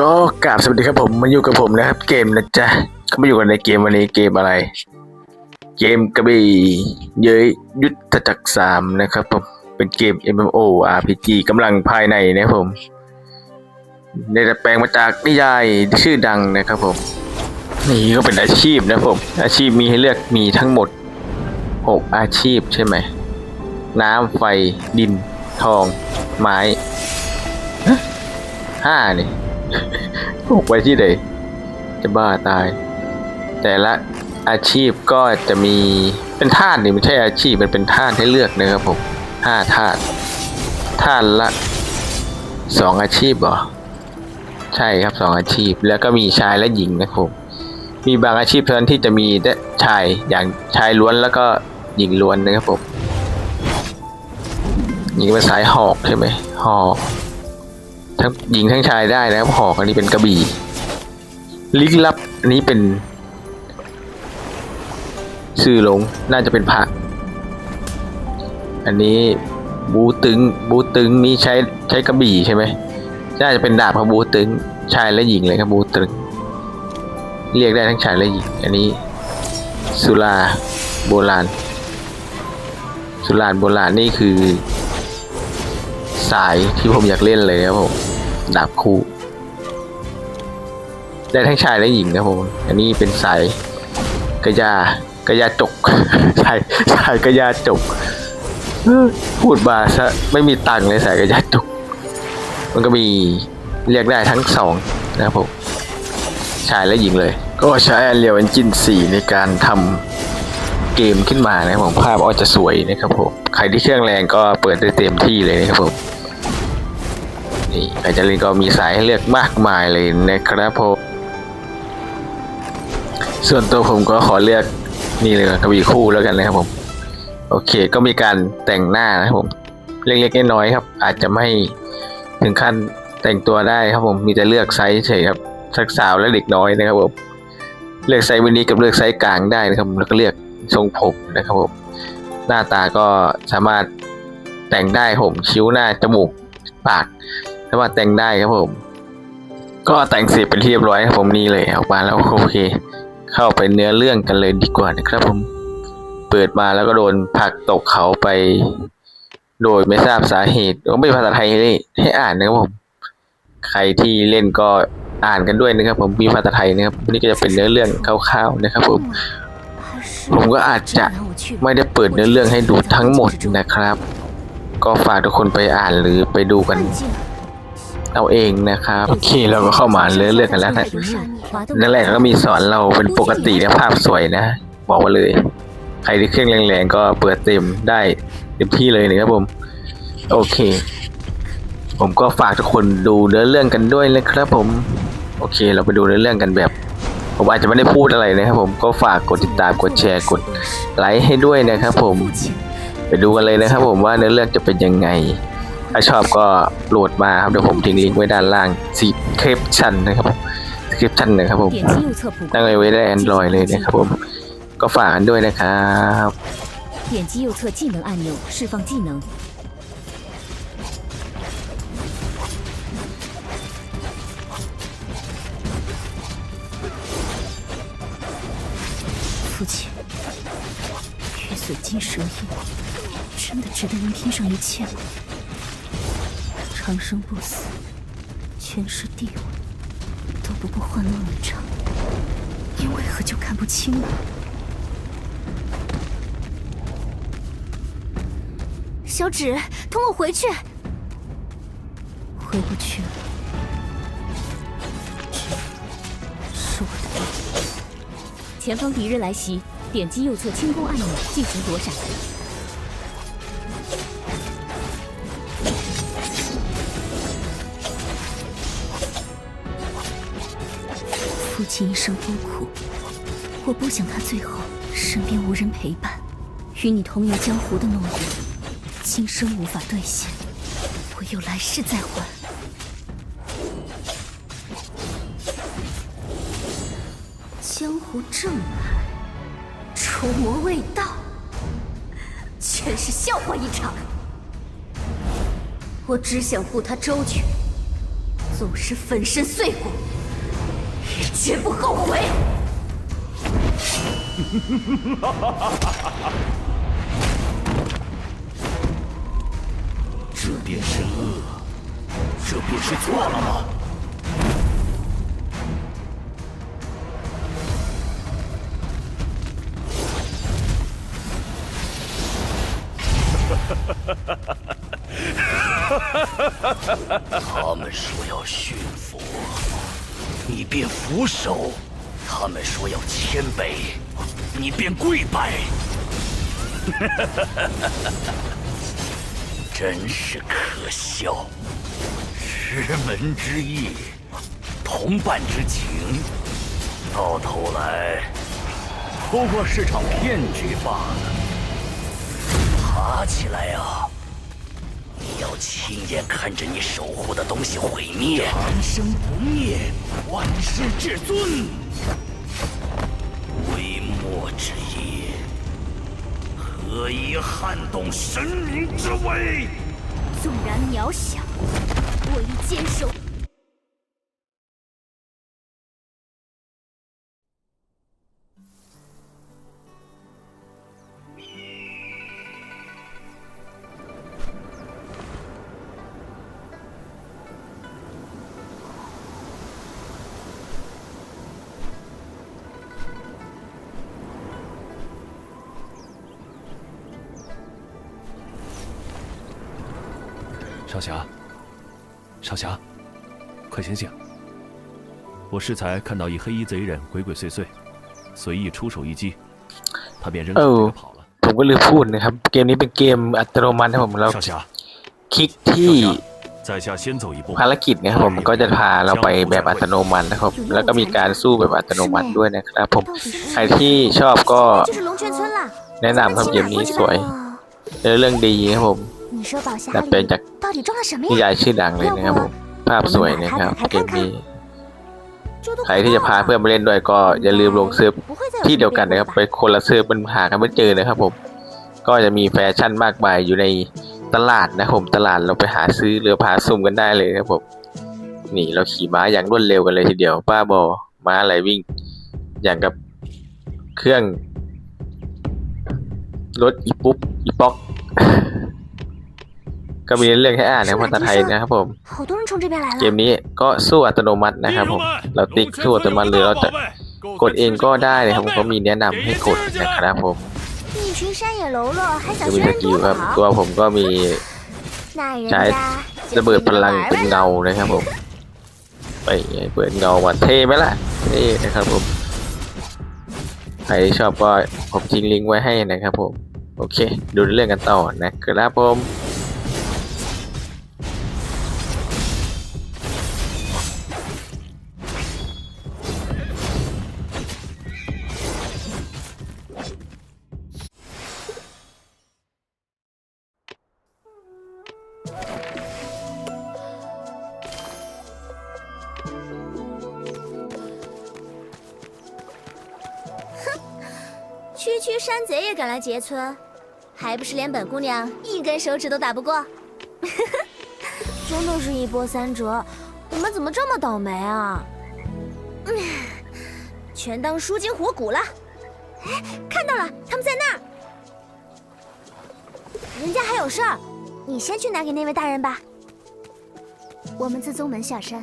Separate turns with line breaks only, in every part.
ก็กราบสวัสดีครับผมมาอยู่กับผมนะครับ เกมนะจ๊ะก็มาอยู่กันในเกมวันนี้เกมอะไร เกมกระบี่เย้ยยุทธจักรสามนะครับผมเป็นเกม MMO RPG กำลังภายในนะครับผมได้ดัดแปลงมาจากนิยายชื่อดังนะครับผม นี่ก็เป็นอาชีพนะผม อาชีพมีให้เลือกมีทั้งหมดหกอาชีพใช่ไหม น้ำไฟดิน ทอง ไม้ห้านี่ หกไว้ที่ไหนจะบ้าตาย แต่ละอาชีพก็จะมีเป็นธาตุนี่ไม่ใช่อาชีพมันเป็นธาตุให้เลือกนะครับผมห้าธาตุธาตุละสองอาชีพเหรอใช่ครับสองอาชีพ แล้วก็มีชายและหญิงนะครับผมมีบางอาชีพเท่านั้นที่จะมีแต่ชายอย่างชายล้วนแล้วก็หญิงล้วนนะครับผมหญิงเป็นสายหอกใช่ไหมหอก ทั้งหญิงทั้งชายได้นะครับหอกอันนี้เป็นกระบี่ลึกลับอันนี้เป็นชื่อหลงน่าจะเป็นพระอันนี้บูตึงบูตึงนี่ใช้ใช้กระบี่ใช่ไหมน่าจะเป็นดาบครับบูตึงชายและหญิงเลยครับบูตึงเรียกได้ทั้งชายและหญิง อันนี้ สุราโบราณ สุราโบราณนี่คือ สายที่ผมอยากเล่นเลยครับผม ดาบคู่ ได้ทั้งชายและหญิงนะผม อันนี้เป็นสายกระยากระยาจกสายสายกระยาจกพูดบาซะไม่มีตังค์เลยสายกระยาจก มันก็มีเรียกได้ทั้งสองนะครับผมชายและหญิงเลย ก็ใช้ Unreal Engine 4ในการทำเกมขึ้นมานะครับผมภาพออกจะสวยนะครับผม ใครที่เครื่องแรงก็เปิดได้เต็มที่เลยนะครับผม นี่ใครจะเล่นก็มีสายให้เลือกมากมายเลยนะครับผมส่วนตัวผมก็ขอเลือกนี่เลยกระบี่คู่แล้วกันนะครับผม โอเค ก็มีการแต่งหน้านะครับผมเล็กๆน้อยๆครับ อาจจะไม่ถึงขั้นแต่งตัวได้ครับผมมีแต่เลือกไซส์เฉยครับสักสาวและเด็กน้อยนะครับผมเลือกไซส์มินิกับเลือกไซส์กลางได้นะครับแล้วก็เลือกทรงผมนะครับผมหน้าตาก็สามารถแต่งได้ผมคิ้วหน้าจมูกปาก สามารถแต่งได้ครับผม ก็แต่งเสร็จเป็นที่เรียบร้อยครับผมนี่เลยออกมาแล้วโอเค เข้าไปเนื้อเรื่องกันเลยดีกว่านะครับผม เปิดมาแล้วก็โดนผักตกเขาไป โดยไม่ทราบสาเหตุก็ไม่มีภาษาไทยให้ให้อ่านนะครับผม ใครที่เล่นก็อ่านกันด้วยนะครับ ผมมีภาษาไทยนะครับนี่ก็จะเป็นเนื้อเรื่องคร่าวๆนะครับผมผมก็อาจจะไม่ได้เปิดเนื้อเรื่องให้ดูทั้งหมดนะครับ ก็ฝากทุกคนไปอ่านหรือไปดูกัน เอาเองนะครับโอเคเราก็เข้ามาเนื้อเรื่องกันแล้วนะนั่นแรกก็มีสอนเราเป็นปกตินะภาพสวยนะ บอกมาเลย ใครที่เครื่องแรงๆก็เปิดเต็มได้เต็มที่เลยนะครับผม โอเค ผมก็ฝากทุกคนดูเนื้อเรื่องกันด้วยนะครับ ผม โอเค เราไปดูเนื้อเรื่องกันแบบ ผมอาจจะไม่ได้พูดอะไรนะครับ ผมก็ฝากกดติดตามกดแชร์กดไลค์ให้ด้วยนะครับ ผม ไปดูกันเลยนะครับ ผมว่าเนื้อเรื่องจะเป็นยังไง ถ้าชอบก็โหลดมาครับเดี๋ยวผมทิ้งลิงก์ไว้ด้านล่างซีคริปชันนะครับคริปชันนะครับผม
点击右侧普
ตั้ง
攻，
ไว้ได้ Android เลยนะครับผม ก็ฝากกันด้วยนะครับ
点击右侧技能按钮释放技能。父亲，玉髓金蛇印，真的值得您拼上一切吗？ 长生不死，权势地位都不过幻梦一场，你为何就看不清呢？小指，同我回去。回不去了，是我的。前方敌人来袭，点击右侧轻功按钮进行躲闪。父亲一生孤苦，我不想他最后身边无人陪伴。与你同游江湖的诺言，今生无法兑现，唯有来世再还。江湖正派，除魔卫道，全是笑话一场。我只想护他周全，纵使粉身碎骨，绝不后悔。
这便是恶，这便是错了吗？他们说要驯服，你便俯首；他们说要谦卑，你便跪拜。真是可笑！师门之义，同伴之情，到头来不过是场骗局罢了。爬起来啊！你要亲眼看着你守护的东西毁灭，长生不灭，万世至尊，微末之夜。何以撼动神明之威？
纵然渺小，我亦坚守。
少侠，少侠，快醒醒！我适才看到一黑衣贼人鬼鬼祟祟，随意出手一击，他便扔下这个跑了。
ผมก็ลืมพูดนะครับ เกมนี้เป็นเกมอัตโนมัตินะครับผมเรา
少侠，
คลิกที่
在下先走一步。
ภารกิจนะครับผมก็จะพาเราไปแบบอัตโนมัตินะครับ แล้วก็มีการสู้แบบอัตโนมัติด้วยนะครับผม ใครที่ชอบก็
就是龙泉村啦。
แนะนำครับเกมนี้สวย
哦
เรื่องดีครับผม
你说宝匣
ดัดแป็นจากนิยายชื่อดังเลยนะครับผมภาพสวยนะครับเกมนี้ใครที่จะพาเพื่อนมาเล่นด้วยก็อย่าลืมลงเซื้
อ
ที่เดียวกันนะครับไปคนละเซื้อฟมันหากันไม่เจอนะครับผมก็จะมีแฟชั่นมากมายอยู่ในตลาดนะผมตลาดเราไปหาซื้อเรือพาซุ่มกันได้เลยครับผมนี่เราขี่ม้าอย่างรวดเร็วกันเลยทีเดียวป้าบอม้าไหลวิ่ง อย่างกับเครื่องรถอีปุ๊บอีป๊อก ก็มีเรื่องให้อ่านในภาษาไทยนะครับผม เกมนี้ก็สู้อัตโนมัตินะครับผม เราติ๊กสู้อัตโนมัติหรือเราจะกดเองก็ได้นะครับผมก็มีแนะนำให้กดนะครับผม
จะ
มีสกิลครับตัวผมก็มีใช้ระเบิดพลังเป็นเงานะครับผม ไปเปิดเงามาเท่ไหมล่ะนี่นะครับผม ใครชอบก็ผมทิ้งลิงก์ไว้ให้นะครับผม โอเค ดูเรื่องกันต่อนะครับผม 哼
区区山贼也敢来劫村，还不是连本姑娘一根手指都打不过？真的是一波三折，我们怎么这么倒霉啊？全当输精活骨了。哎，看到了，他们在那儿。人家还有事儿，你先去拿给那位大人吧。我们自宗门下山。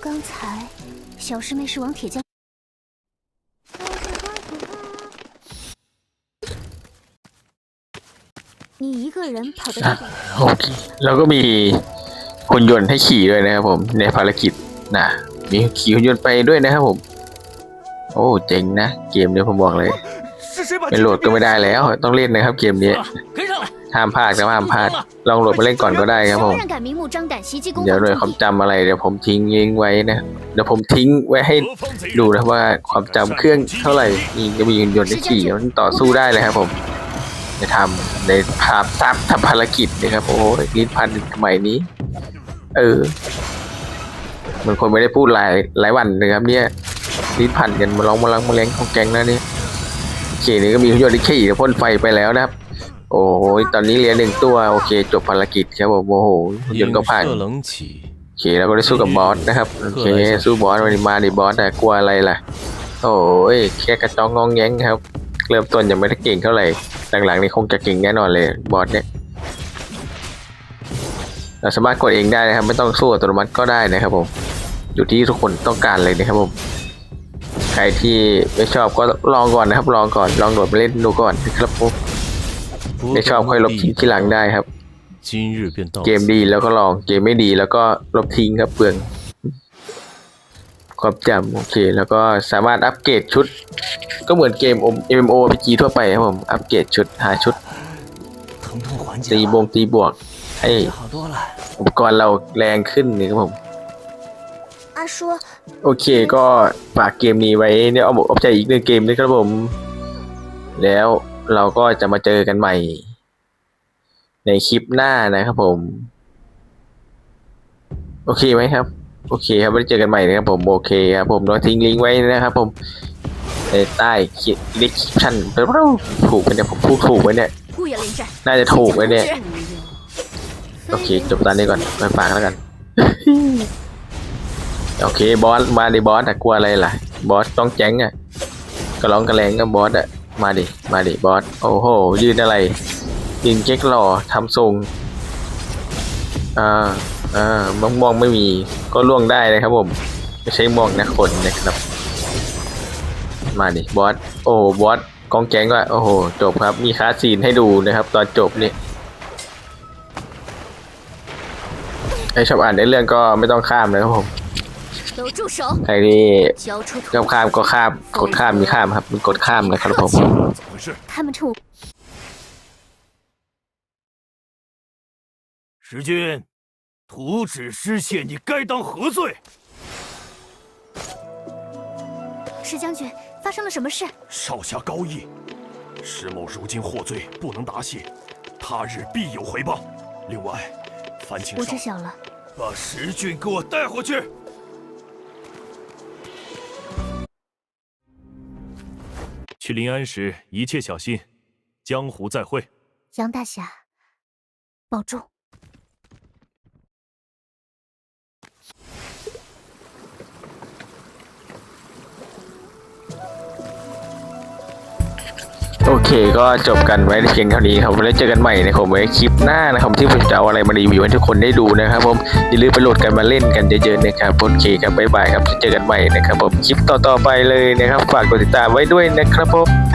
刚才小师妹是往铁匠。你一个人跑到这
อ่ะ
边，
โอเคเราก็มีหุ่นยนต์ให้ขี่ด้วยนะครับผม ในภารกิจนะมีขี่หุ่นยนต์ไปด้วยนะครับผม โอ้เจ๋งนะ เกมนี้ผมบอกเลย
是谁把
ไม่โหลดก็ไม่ได้แล้ว ต้องเล่นนะครับ เกมนี้
跟上来！
ห้ามพลาดครับห้ามพลาด ลองโหลดมาเล่นก่อนก็ได้ครับผม
谁人敢明目张胆袭击公
เดี๋ยว
馆
หน่วย
重
ความ
地？
จำอะไรเดี๋ยวผมทิ้งลิงก์ไว้นะ เดี๋ยวผมทิ้งไว้ให้
何方贼
ดู
人？
นะว่าความจำเครื่องเท่าไหร่นี่ก็มีหุ่นยนต์ให้ขี่มันต่อสู้ได้เลยครับผม ได้ทำในภาพตามทำภารกิจนะครับ โอ้ยนิดพันสมัยนี้ เออเหมือนคนไม่ได้พูดหลายหลายวันนะครับ เนี่ยนิดพันกันมาลองมาลังมาแรงของแกงแล้วนี่ยเขนี่ก็มีหุ่นยนต์ที่ขี่พ่นไฟไปแล้วนะครับ โอ้ยตอนนี้เหลือหนึ่งตัวโอเค จบภารกิจครับผมโอ้โหยนต์ก็ผ่านโอเคเราก็ได้สู้กับบอสนะครับโอเคสู้บอสมาดิบอสแต่กลัวอะไรล่ะโอ้ยแค่กระจองงองแงงครับ เริ่มต้นยังไม่ได้เก่งเท่าไหร่ หลังๆนี่คงจะเก่งแน่นอนเลยบอสเนี่ยเราสามารถกดเองได้นะครับ ไม่ต้องสู้อัตโนมัติก็ได้นะครับผมอยู่ที่ทุกคนต้องการเลยนะครับผมใครที่ไม่ชอบก็ลองก่อนนะครับลองก่อนลองโดดไปเล่นดูก่อนครับผมไม่ชอบค่อยลบทิ้งที่หลังได้ครับ เกมดีแล้วก็ลองเกมไม่ดีแล้วก็ลบทิ้งครับเปลือง ความจำโอเค แล้วก็สามารถอัปเกรดชุด ก็เหมือนเกม MMORPG ทั่วไปครับผมอัปเกรดชุดหาชุดตีบงตีบวก
ไอ
อุปกรณ์เราแรงขึ้นนี่ครับผมโอเคก็ฝากเกมนี้ไว้เนี่ยเอาบอกเอาใจอีกหนึ่งเกมนะครับผม แล้วเราก็จะมาเจอกันใหม่ ในคลิปหน้านะครับผม โอเคไหมครับ โอเคครับไว้เจอกันใหม่นะครับผมโอเคครับผมเราทิ้งลิงก์ไว้นะครับผมในใต้คลิปดิสคริปชั่นถูกไปเนี่ยผมพูดถูกไว้เนี่ยน่าจะถูกไว้เนี่ยโอเคจบตอนนี้ก่อนไปฝากแล้วกัน โอเคบอสมาดิบอสแต่กลัวอะไรล่ะ บอสต้องแจ้งอะกระร้องกระแรงกับบอสอะมาดิมาดิบอสโอ้โหยืนอะไรยืนเก๊กหล่อทำทรงอ่า อ่ามองมองไม่มีก็ล่วงได้นะครับผม ไม่ใช่มองนะคนนะครับ มาดิบอสโอ้บอสกองแกงก็โอ้โหจบครับ มีคาซีนให้ดูนะครับ ตอนจบนี่ใครชอบอ่านในเรื่องก็ไม่ต้องข้ามนะครับผมใครที่ชอบข้ามก็ข้ามกดข้ามมีข้ามครับมีกดข้ามนะครับผม
时间图纸失窃，你该当何罪？
石将军，发生了什么事？
少侠高义，石某如今获罪，不能答谢，他日必有回报。另外，烦请少
我知晓了。
把石俊给我带回去。
去临安时一切小心，江湖再会。
杨大侠，保重。
เคก็จบกันไว้เพียงเท่านี้ครับแล้วเจอกันใหม่นะครับไว้คลิปหน้านะครับที่ผมจะเอาอะไรมารีวิวให้ทุกคนได้ดูนะครับผมอย่าลืมไปโหลดกันมาเล่นกันเยอะๆนะครับโอเคครับบ๊ายบายครับเจอกันใหม่นะครับผมคลิปต่อๆไปเลยนะครับ ฝากกดติดตามไว้ด้วยนะครับผม